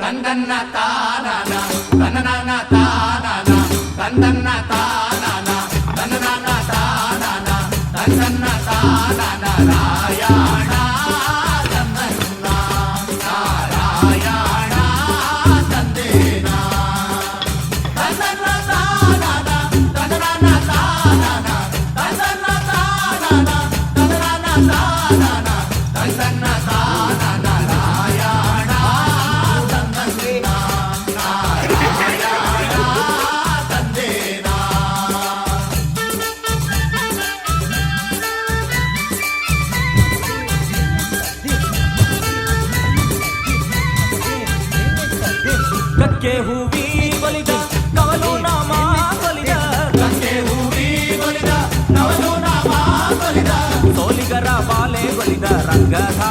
తందన్న తానా తననాన్న తానా తందన్న తానా తననాన్న తానా తందన్న తానా రాయణ na na కంటే హువి బలిద నవలో నా మా బలిద కంటే హువి బలిద. నవలో నా రంగధా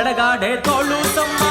నడగాడే తోళ్ళు తమ్మ